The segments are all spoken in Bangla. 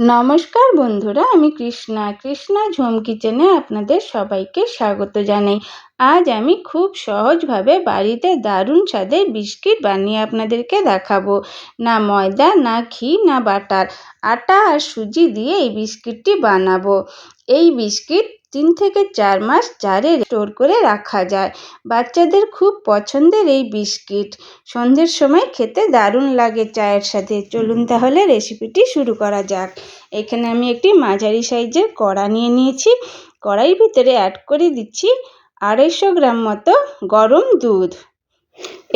নমস্কার বন্ধুরা, আমি কৃষ্ণা। কৃষ্ণা ঝুম কিচেনে আপনাদের সবাইকে স্বাগত জানাই। আজ আমি খুব সহজভাবে বাড়িতে দারুণ স্বাদে বিস্কিট বানিয়ে আপনাদেরকে দেখাবো। না ময়দা, না ঘি, না বাটার। আটা আর সুজি দিয়ে এই বিস্কিটটি বানাবো। এই বিস্কিট তিন থেকে চার মাস জারে স্টোর করে রাখা যায়। বাচ্চাদের খুব পছন্দের এই বিস্কিট। সন্ধ্যের সময় খেতে দারুণ লাগে চায়ের সাথে। চলুন তাহলে রেসিপিটি শুরু করা যাক। এখানে আমি একটি মাঝারি সাইজের কড়া নিয়ে নিয়েছি। কড়াইয়ের ভিতরে অ্যাড করে দিচ্ছি আড়াইশো গ্রাম মতো গরম দুধ।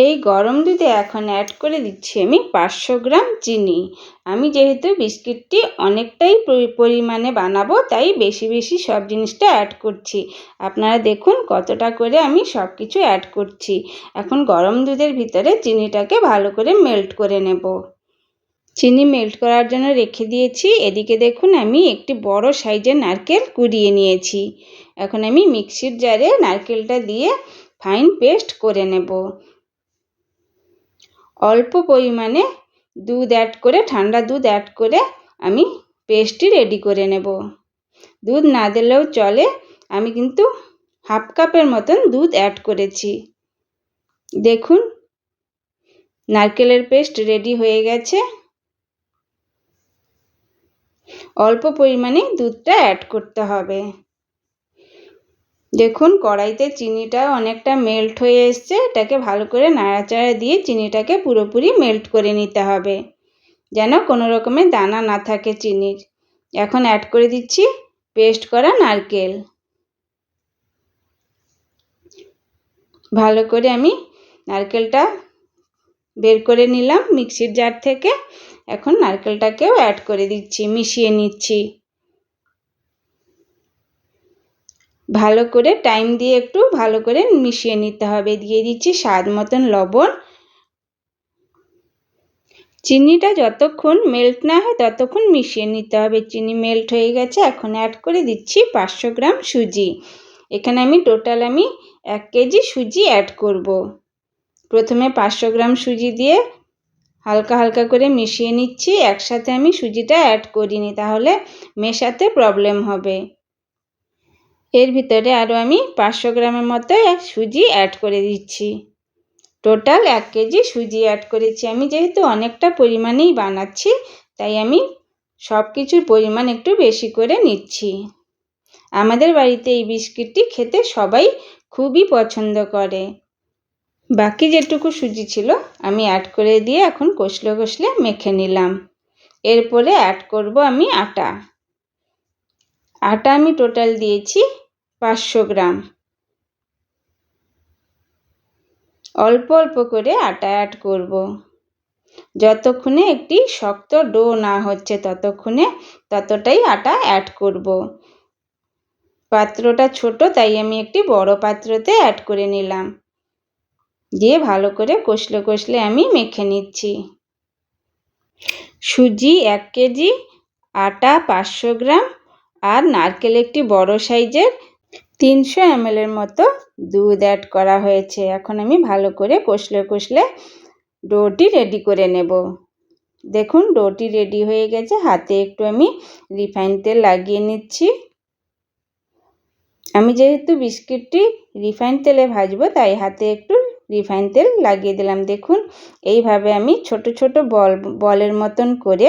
এই গরম দুধে এখন অ্যাড করে দিচ্ছি আমি পাঁচশো গ্রাম চিনি। আমি যেহেতু বিস্কিটটি অনেকটাই পরিমাণে বানাবো, তাই বেশি বেশি সব জিনিসটা অ্যাড করছি। আপনারা দেখুন কতটা করে আমি সব কিছু অ্যাড করছি। এখন গরম দুধের ভিতরে চিনিটাকে ভালো করে মেল্ট করে নেব। চিনি মেল্ট করার জন্য রেখে দিয়েছি। এদিকে দেখুন আমি একটি বড় সাইজের নারকেল কুড়িয়ে নিয়েছি। এখন আমি মিক্সির জারে নারকেলটা দিয়ে ফাইন পেস্ট করে নেব। অল্প পরিমাণে দুধ অ্যাড করে, ঠান্ডা দুধ অ্যাড করে আমি পেস্টটি রেডি করে নেব। দুধ না দিলেও চলে, আমি কিন্তু হাফ কাপের মতন দুধ অ্যাড করেছি। দেখুন, নারকেলের পেস্ট রেডি হয়ে গেছে। অল্প পরিমাণে দুধটা অ্যাড করতে হবে। দেখুন, কড়াইতে চিনিটা অনেকটা মেল্ট হয়ে এসছে। এটাকে ভালো করে নাড়াচাড়া দিয়ে চিনিটাকে পুরোপুরি মেল্ট করে নিতে হবে, যেন কোনো রকমের দানা না থাকে চিনির। এখন অ্যাড করে দিচ্ছি পেস্ট করা নারকেল। ভালো করে আমি নারকেলটা বের করে নিলাম মিক্সির জার থেকে। এখন নারকেলটাকেও অ্যাড করে দিচ্ছি, মিশিয়ে নিচ্ছি। ভালো করে টাইম দিয়ে একটু ভালো করে মিশিয়ে নিতে হবে। দিয়ে দিচ্ছি স্বাদ মতন লবণ। চিনিটা যতক্ষণ মেল্ট না হয় ততক্ষণ মিশিয়ে নিতে হবে। চিনি মেল্ট হয়ে গেছে, এখন অ্যাড করে দিচ্ছি পাঁচশো গ্রাম সুজি। এখানে আমি টোটাল আমি এক কেজি সুজি অ্যাড করব। প্রথমে পাঁচশো গ্রাম সুজি দিয়ে হালকা হালকা করে মিশিয়ে নিচ্ছি। একসাথে আমি সুজিটা অ্যাড করিনি, তাহলে মেশাতে প্রবলেম হবে। এর ভিতরে আরও আমি পাঁচশো গ্রামের মতো সুজি অ্যাড করে দিচ্ছি। টোটাল এক কেজি সুজি অ্যাড করেছি আমি, যেহেতু অনেকটা পরিমাণেই বানাচ্ছি, তাই আমি সব কিছুর পরিমাণ একটু বেশি করে নিচ্ছি। আমাদের বাড়িতে এই বিস্কিটটি খেতে সবাই খুবই পছন্দ করে। বাকি যেটুকু সুজি ছিল আমি অ্যাড করে দিয়ে এখন কষলে কষলে মেখে নিলাম। এরপরে অ্যাড করব আমি আটা। আটা আমি টোটাল দিয়েছি পাঁচশো গ্রাম। অল্প অল্প করে আটা অ্যাড করব। যতক্ষণে একটি শক্ত ডো না হচ্ছে ততক্ষণে ততটাই আটা অ্যাড করব। পাত্রটা ছোট, তাই আমি একটি বড় পাত্রতে অ্যাড করে নিলাম। দিয়ে ভালো করে কষলে কষলে আমি মেখে নিচ্ছি। সুজি এক কেজি, আটা পাঁচশো গ্রাম আর নারকেল একটি বড় সাইজের তিনশো এমএলের মতো দুধ অ্যাড করা হয়েছে। এখন আমি ভালো করে কষলে কষলে ডোটি রেডি করে নেব। দেখুন, ডোটি রেডি হয়ে গেছে। হাতে একটু আমি রিফাইন তেল লাগিয়ে নিচ্ছি। আমি যেহেতু বিস্কিটটি রিফাইন তেলে ভাজবো, তাই হাতে একটু রিফাইন তেল লাগিয়ে দিলাম। দেখুন, এইভাবে আমি ছোট ছোট বল, বলের মতন করে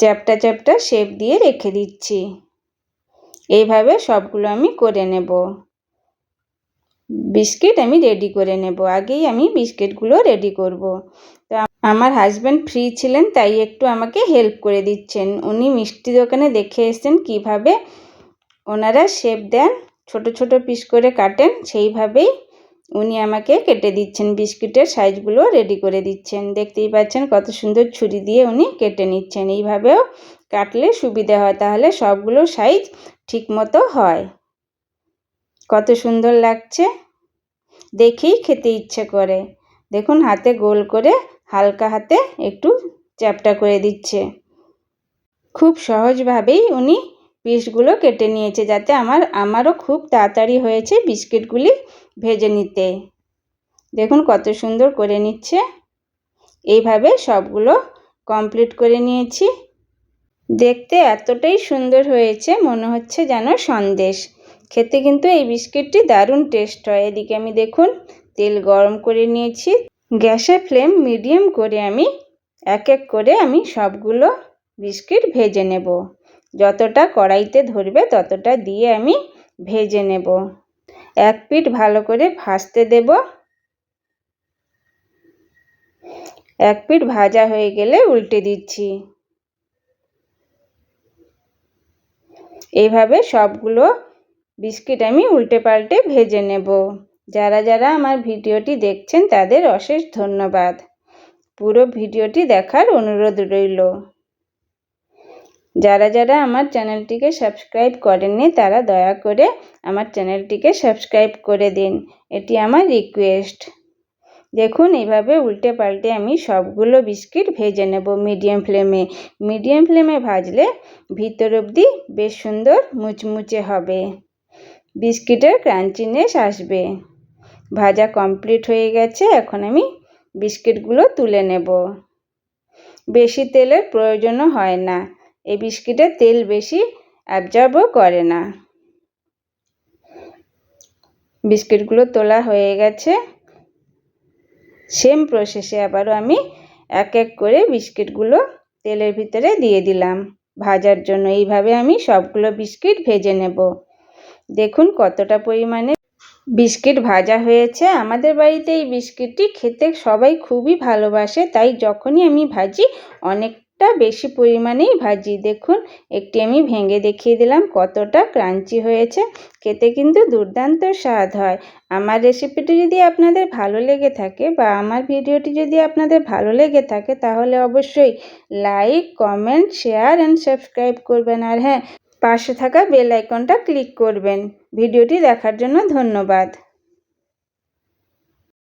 চ্যাপটা চ্যাপটা শেপ দিয়ে রেখে দিচ্ছি। এইভাবে সবগুলো আমি করে নেব। বিস্কিট আমি রেডি করে নেব। আগেই আমি বিস্কিটগুলো রেডি করব। তো আমার হাজব্যান্ড ফ্রি ছিলেন, তাই একটু আমাকে হেল্প করে দিচ্ছেন। উনি মিষ্টি দোকানে দেখে এসছেন কীভাবে ওনারা শেপ দেন। ছোট ছোট পিস করে কাটেন, সেইভাবেই উনি আমাকে কেটে দিচ্ছেন বিস্কিটের সাইজগুলো রেডি করে দিচ্ছেন। দেখতেই পাচ্ছেন কত সুন্দর ছুরি দিয়ে উনি কেটে নিচ্ছেন। এইভাবেও কাটলে সুবিধে হয়, তাহলে সবগুলো সাইজ ঠিক মতো হয়। কত সুন্দর লাগছে। দেখেই খেতে ইচ্ছে করে। দেখুন, হাতে গোল করে হালকা হাতে একটু চ্যাপটা করে দিচ্ছে। খুব সহজভাবেই উনি পিসগুলো কেটে নিয়েছে যাতে আমার, আমারও খুব তাড়াতাড়ি হয়েছে বিস্কিটগুলি ভেজে নিতে। দেখুন কত সুন্দর করে নিচ্ছে। এইভাবে সবগুলো কমপ্লিট করে নিয়েছি। দেখতে এতটাই সুন্দর হয়েছে, মনে হচ্ছে যেন সন্দেশ। খেতে কিন্তু এই বিস্কিটটি দারুণ টেস্ট হয়। এদিকে আমি দেখুন, তেল গরম করে নিয়েছি। গ্যাসের ফ্লেম মিডিয়াম করে আমি এক এক করে আমি সবগুলো বিস্কিট ভেজে নেব। যতটা কড়াইতে ধরবে, ততটা দিয়ে আমি ভেজে নেব। এক পিঠ ভালো করে ভাজতে দেব। এক পিঠ ভাজা হয়ে গেলে উল্টে দিচ্ছি। এইভাবে সবগুলো বিস্কিট আমি উল্টে পাল্টে ভেজে নেব। যারা যারা আমার ভিডিওটি দেখছেন, তাদের অশেষ ধন্যবাদ। পুরো ভিডিওটি দেখার অনুরোধ রইল। যারা যারা আমার চ্যানেলটিকে সাবস্ক্রাইব করেননি, তারা দয়া করে আমার চ্যানেলটিকে সাবস্ক্রাইব করে দিন। এটি আমার রিকোয়েস্ট। দেখুন এইভাবে উল্টে পাল্টে আমি সবগুলো বিস্কিট ভেজে নেব মিডিয়াম ফ্লেমে। মিডিয়াম ফ্লেমে ভাজলে ভিতর অবধি বেশ সুন্দর মুচমুচে হবে। বিস্কিটের ক্রাঞ্চিনেস আসবে। ভাজা কমপ্লিট হয়ে গেছে, এখন আমি বিস্কিটগুলো তুলে নেব। বেশি তেলের প্রয়োজনও হয় না। এই বিস্কিটে তেল বেশি অ্যাবজর্বও করে না। বিস্কিটগুলো তোলা হয়ে গেছে। সেম প্রসেসে আবারও আমি এক এক করে বিস্কিটগুলো তেলের ভিতরে দিয়ে দিলাম। ভাজার জন্য এইভাবে আমি সবগুলো বিস্কিট ভেজে নেব। দেখুন কতটা পরিমাণে বিস্কিট ভাজা হয়েছে। আমাদের বাড়িতে এই বিস্কিটটি খেতে সবাই খুবই ভালোবাসে, তাই যখনই আমি ভাজি অনেকটা বেশি পরিমাণেই ভাজি। দেখুন, একটি আমি ভেঙে দেখিয়ে দিলাম কতটা ক্রাঞ্চি হয়েছে। খেতে কিন্তু দুর্দান্ত স্বাদ হয়। আমার রেসিপিটি যদি আপনাদের ভালো লেগে থাকে বা আমার ভিডিওটি যদি আপনাদের ভালো লেগে থাকে, তাহলে অবশ্যই like, comment, share and subscribe করবেন। আর হ্যাঁ পাশে থাকা বেল আইকনটা ক্লিক করবেন। ভিডিওটি দেখার জন্য ধন্যবাদ।